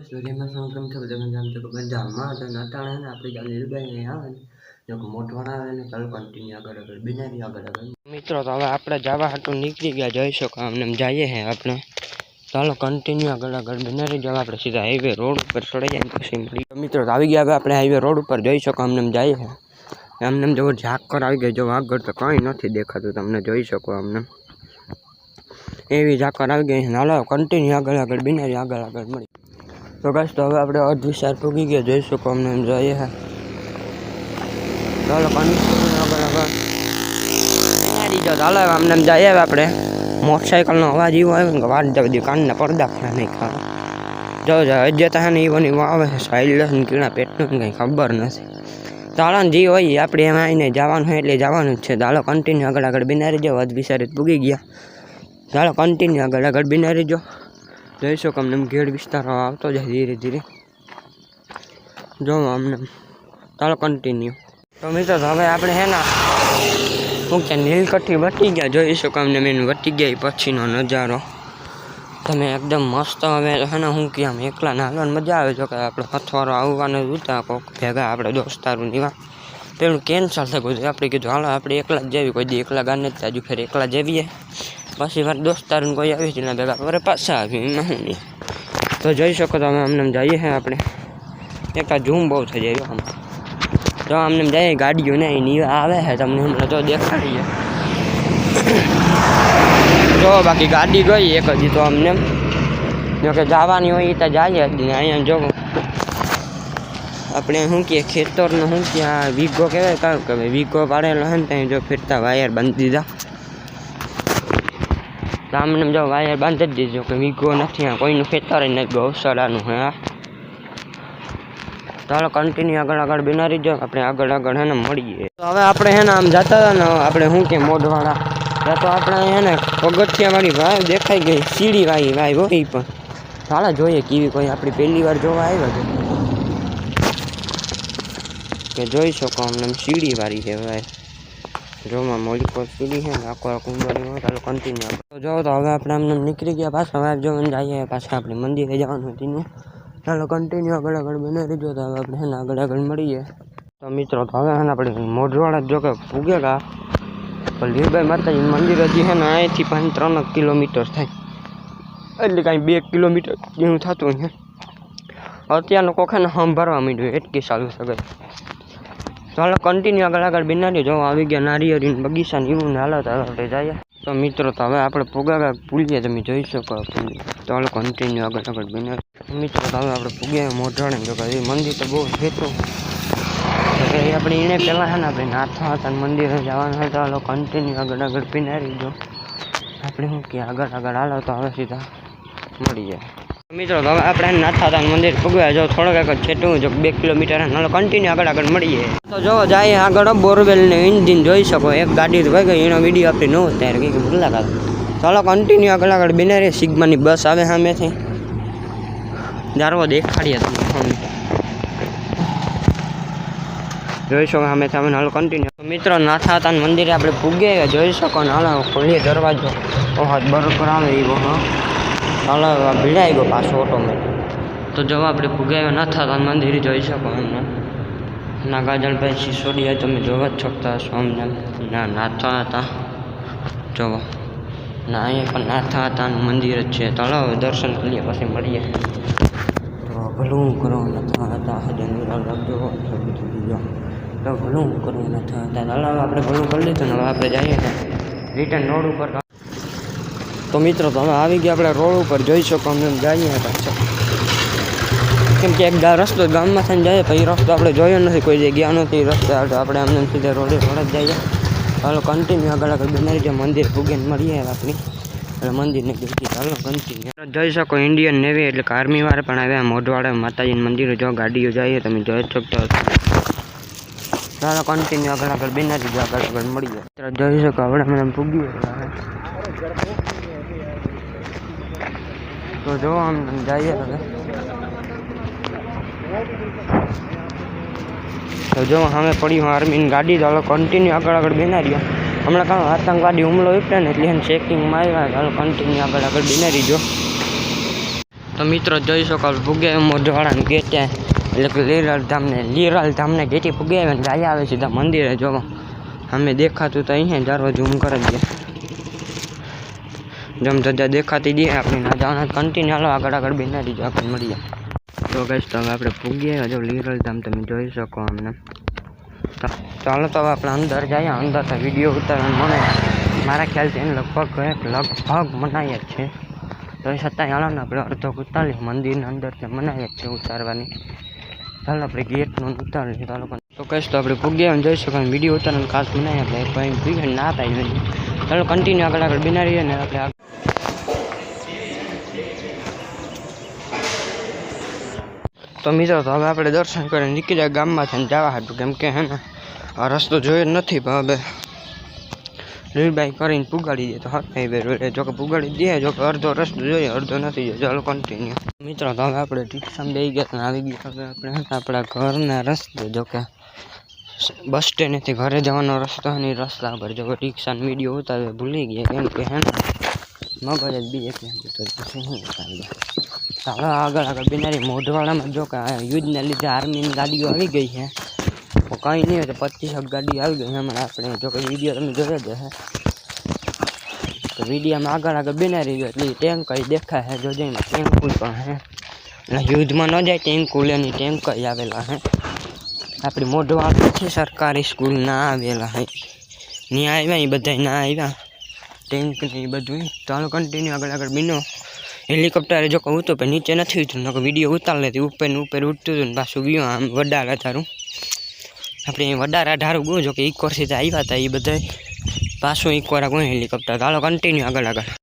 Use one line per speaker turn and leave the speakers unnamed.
સૂર્યમાં સંક્રમ થયો બધા જાણતો કે બધા જામમાં હતા નટાણા ને આપણે જ્યાં લીલબાઈ આવે ને જોકે મોટવાણ આવે ને ચાલો કન્ટિન્યુ આગળ આગળ બિનારી આગળ આગળ મિત્રો તો હવે આપણે જવા હાટું નીકળી ગયા જોઈ શકો આમને જઈએ હે આપણે ચાલો કન્ટિન્યુ આગળ આગળ બિનારી જવા આપણે સીધા હાઈવે રોડ ઉપર ચડી જાય પછી મળી મિત્રો આવી ગયા હવે આપણે હાઈવે રોડ ઉપર જોઈ શકો આમને જઈએ હે આમને જો ઝાકર આવી ગઈ જો આગળ તો કંઈ નથી દેખાતું તમને જોઈ શકો આમને એવી ઝાકર આવી ગઈ હાલો કન્ટિન્યુ આગળ આગળ બિનારી આગળ આગળ મળી તો ગાઈસ તો હવે આપણે અર્ધ વિસ્તાર પૂગી ગયા જોઈશું અમને એમ જોઈએ હા ચાલો પાણી ચાલો આમને એમ જઈએ હવે આપણે મોટરસાઇકલનો અવાજ એવો આવે ને વાત જવા દઉં કાનના પડદા ખરા નહીં ખાવા જો અજ્યતા ને એવો એવો આવે છે સાઇલસ ને કીણા પેટનું કંઈ ખબર નથી ચાલણ જે હોય આપણે એમાં આવીને જવાનું હોય એટલે જવાનું જ છે ચાલો કન્ટિન્યુ આગળ આગળ બિનારી જો અધ વિસારિત પૂગી ગયા ચાલો કન્ટિન્યુ આગળ આગળ બિનારી જો જોઈ શકો આપણે ઘેર વિસ્તાર આવતો જ ધીરે ધીરે જોઓ આપણે તાળ કન્ટિન્યુ તો મિત્રો હવે આપણે હેના હું કે નીલકઠી વટી ગયા જોઈ શકો આપણે મેન વટી ગયા ઈ પક્ષીનો નજારો તમે એકદમ મસ્તો અમે હેના હું કે આમ એકલા ના આવાનો મજા આવે જો કે આપણે પથવારો આવવાનો હતા કોક ભેગા આપણે દોસ્તારું નીવા તેમ કેન્સલ થઈ ગયો એટલે આપણે કીધું હાલો આપણે એકલા જ જઈએ કોઈ દી એકલા ગાને તાજુ ફરી એકલા જઈએ પછી મારા દોસ્તારને કોઈ આવી જ ના ભેગા વરે પાછા આવી એમાં હું નહીં તો જોઈ શકો તો અમે અમને જઈએ હે આપણે એક આ ઝૂમ બહુ થઈ જાય આમ તો અમને જઈએ ગાડીઓ ને એની આવે છે તમને હમણાં તો દેખાડીએ જો બાકી ગાડી ગઈ એક હજી તો અમને જો કે જવાની હોય એ તો જઈએ જ અહીંયા જો આપણે શું કહીએ ખેતરનું શું કહીએ આ વીગો કહેવાય કારણ કે વીગો પાડેલો હે ને ત્યાં જો ફેરતા વાયર બાંધી દીધા રામને જાઓ વાયર બાંધી જ દેજો કે વીગો નથી આ કોઈનું ખેતર નથી ગૌશાળાનું હે ચાલો કન્ટિન્યુ આગળ આગળ બિના રહીજો આપણે આગળ આગળ હે ને મળીએ તો હવે આપણે હે ને આમ જતા હતા ને આપણે શું કે મોઢવાળા ત્યાં તો આપણે હે ને પગથિયાવાળી ભાઈ દેખાઈ ગઈ સીડી વાળી ભાઈ હોય પણ ચાલો જોઈએ કેવી કોઈ આપણી પહેલી વાર જોવા આવ્યો છે કે જોઈ શકો અમને સીડી વાળી છે ભાઈ જો માં મોલી કોર છે ને આખો આખું ઉંમરમાં ચાલો કન્ટિન્યુ તો જો તો હવે આપણે આમને નીકળી ગયા પાછા હવે જો જઈએ પાછા આપણે મંદિરે જવાનું હતું ચાલો કન્ટિન્યુ આગળ આગળ બને રહીજો તો હવે આપણે એને આગળ આગળ મળીએ તો મિત્રો તો હવે આપણે મોઢવાડા જો કે પૂગેલા પણ લીલભાઈ માતાજી મંદિર હજી છે ને અહીંથી પાંચ ત્રણ કિલોમીટર થાય એટલે કાંઈ બે કિલોમીટર જેવું થતું છે અત્યારનો કોખાને સંભાળવા માંડ્યું એટલી સારું સગત ચાલો કન્ટિન્યુ આગળ આગળ બિનારી જો આવી ગયા નારિયેરીને બગીચાની એવું હાલત જાય તો મિત્રો તો હવે આપણે પુગાગા પુલીએ તમે જોઈ શકો ચાલો કન્ટિન્યુ આગળ આગળ બિનારી મિત્રો તો હવે આપણે પુગ્યા મોઢાણે જો એ મંદિર તો બહુ ફેતું આપણે એને પહેલાં છે ને આપણે નાથા હતા મંદિરે જવાના હતા ચાલો કન્ટિન્યુ આગળ આગળ બિનારી જો આપણે શું કે આગળ આગળ હાલો તો હવે સીધા મળી જાય मित्रों हम अपने नाथाधाम मंदिर पगवा जो थोड़ा कहीं छेटू जो बे किलोमीटर ना कंटीन्यू आग आग मड़ी है तो जो जाए आग बोरवेल इंजीन जो सको एक गाड़ी तो गई यो वीडियो आप नार भूला का चलो कंटीन्यू आग आगे बिना सीग्मा की बस आए हमे थी जारो देखाड़िए हमें थे कंटीन्यू तो मित्रों मंदिर आप जी सको ना खोलिए दरवाजो बरबर आ હલા બિલ્ડ આઈ ગયો પાસ ઓટો મે તો જો આપણે ભગાયો ન થાતા મંદિર જો હીશા પાન ના ગજળ પછી છોડીયા તોમે જોવા જ શકતા સોમ ના ના થાતા જોવો ના એ પણ ના થાતા મંદિર છે તોળો દર્શન કી લે પછી મળી જ તો ભલું કરો ન થાતા હજી નહી રડજો સબ જી ગયા તો ભલું કરો ન થાતા એટલે આપણે ભલું કરી લે તો આપણે જઈએ ને રીટર્ન રોડ ઉપર તો મિત્રો તમે આવી ગયા આપણે રોડ ઉપર જોઈ શકો અમને ગાડીએ પાછા કેમ કે એક રસ્તો ગામમાં થઈને જાય એ રસ્તો આપણે જોયો નથી કોઈ જગ્યા નથી રસ્તો આપણે અમને સીધા રોડે રોડ જ જઈએ ચાલો કન્ટિન્યુ આગળ આગળ બનાવી જાય મંદિર ભૂગીને મળીએ આપણી એટલે મંદિરને ગીતી ચાલો કન્ટિન્યુ જોઈ શકો ઇન્ડિયન નેવી એટલે કે આર્મીવાળા પણ આવ્યા મોઢવાડા માતાજીનું મંદિર જો ગાડીઓ જઈએ તમે જોઈ શકતા ચાલો કન્ટિન્યુ આગળ આગળ બનાવી આગળ આગળ મળી જોઈ શકો આપણે મને ભૂગી તો જો આમ જઈએ હવે તો જો સામે પડ્યું આર્મીની ગાડી તો હાલો કન્ટિન્યુ આગળ આગળ બેના હમણાં કાં આતંકવાદી હુમલો આપ્યો ને એટલે એને ચેકિંગમાં આવ્યા હાલો કન્ટિન્યુ આગળ આગળ બેના રહીજો તો મિત્રો જોઈ શકો ભૂગે મોઢવાળાને ગેટ એટલે કે લીલાલ ધામને લીરાલ ધામને ગેટી ભૂગે આવે ને જાય આવે સીધા મંદિરે જોવા અમે દેખાતું તો અહીંયા જારો ઝૂમ કરે છે ધજા દેખાતી દે આપણે ના જવાના કન્ટિન્યુ હાલો આગળ આગળ બેના રહીજો આપણે મળીએ તો કહીશ તો હવે આપણે પૂગીએ હજુ લીરલ ધામ તમે જોઈ શકો અમને ચાલો તો હવે આપણે અંદર જઈએ અંદર વિડીયો ઉતારવાનું મને મારા ખ્યાલથી એને લગભગ લગભગ મનાય જ છે તો છતાં હાલો ને આપણે અડધો ઉતારી મંદિરની અંદર તે મનાય જ છે ઉતારવાની ચાલો આપણે ગેટનું ઉતારીએ લઈએ ચાલો તો કહીશ તો આપણે પૂગ્યા જોઈ શકો વિડીયો ઉતારણ ખાસ મનાય આપણે કોઈ ના થાય ચાલો કન્ટિન્યુ આગળ આગળ બિનારીએ ને આપણે તો મિત્રો તો અમે આપણે દર્શન કરીને નીકિજા ગામમાં થી જવા હતા કેમ કે હે ને આ રસ્તો જોઈ નથી બાબે લેઈ બાઈ કરીને પુગાડી દે તો હા કે બે જો કે પુગાડી દે જો કે અર્ધો રસ્તો જોઈ અર્ધો નથી જો જોલો કન્ટીન્યુ મિત્રો તો અમે આપણે ટિકસમ દેઈ ગયા તો આવી ગયા કે આપણે આપડા ઘર ના રસ્તો જો કે બસ ત્યાં નથી ઘરે જવાનો રસ્તો અને રસ્તો ભરે જો કે ટિકસમ વિડિયો ઉતારે ભૂલી ગયા કેમ કે હે ને નભળત બી કે તો તું નહી તાળ આગળ આગળ બેના રી મોઢવાળા માં જો કે યુદ્ધ ને લીધે આર્મી ની ગાડીઓ આવી ગઈ છે કોઈ નહી એટલે 25 ગાડી આવી ગઈ છે અમારા આપડે જો કોઈ વિડિયો તમે જો દે છે તો વિડિયો માં આગળ આગળ બેના રી જો ટેન્કઈ દેખાય છે જો જે ટેન્ક કુળ પણ છે ના યુદ્ધ માં ન જાય ટેન્ક કુલે ની ટેન્કઈ આવેલા છે આપડી મોઢવાળી છે સરકારી સ્કૂલ ના આવેલા છે ની આયવા એ બધાય ના આયવા ટેન્ક એ બધું ચાલો કન્ટિન્યુ આગળ આગળ બીનો હેલિકોપ્ટરે જો કહું તો પણ નીચે નથી ઉતરું નકર વિડીયો ઉતાર લેતી ઉપર ને ઉપર ઉઠતું હતું ને પાછું ગયું આમ વડારા ધારું આપણે વડારા ધારું ગયું જો કે ઇકોર સીધા આવ્યા હતા એ બધા પાછું ઇકોરા કોઈ હેલિકોપ્ટર ચાલો કન્ટિન્યુ આગળ આગળ